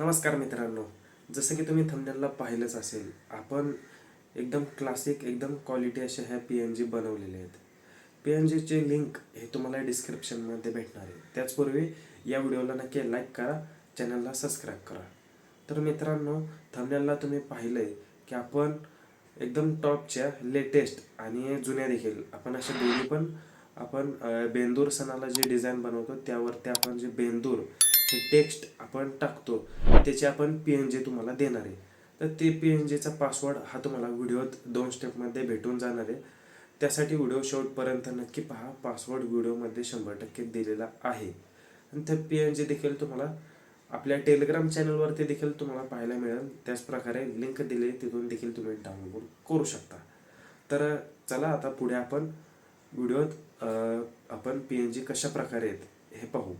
नमस्कार मित्रांनो जसं की तुम्ही थंबनेलला पाहिलंच असेल आपण एकदम क्लासिक एकदम क्वालिटी अशा ह्या पी एन जी बनवलेल्या आहेत. पी एन जीचे लिंक हे तुम्हाला डिस्क्रिप्शनमध्ये भेटणार आहे. त्याचपूर्वी या व्हिडिओला नक्की लाईक करा चॅनलला सबस्क्राईब करा. तर मित्रांनो थंबनेलला तुम्ही पाहिलं आहे की आपण एकदम टॉपच्या लेटेस्ट आणि जुन्या देखील आपण अशा दोन्ही पण आपण बेंदूर सणाला जे डिझाईन बनवतो त्यावरती आपण जे बेंदूर हे टेक्स्ट आपण टाकतो त्याचे आपण पी एन जे तुम्हाला देणार आहे. तर ते पी एन जेचा पासवर्ड हा तुम्हाला व्हिडिओत दोन स्टेपमध्ये भेटून जाणार आहे. त्यासाठी व्हिडिओ शेवटपर्यंत नक्की पहा पासवर्ड व्हिडिओमध्ये शंभर टक्के दिलेला आहे. आणि ते पी एन जे देखील तुम्हाला आपल्या टेलिग्राम चॅनलवरती देखील तुम्हाला पाहायला मिळेल. त्याचप्रकारे लिंक दिले तिथून देखील तुम्ही डाउनलोड करू शकता. तर चला आता पुढे आपण व्हिडिओत आपण पी एन जी कशा प्रकारे आहेत हे पाहू.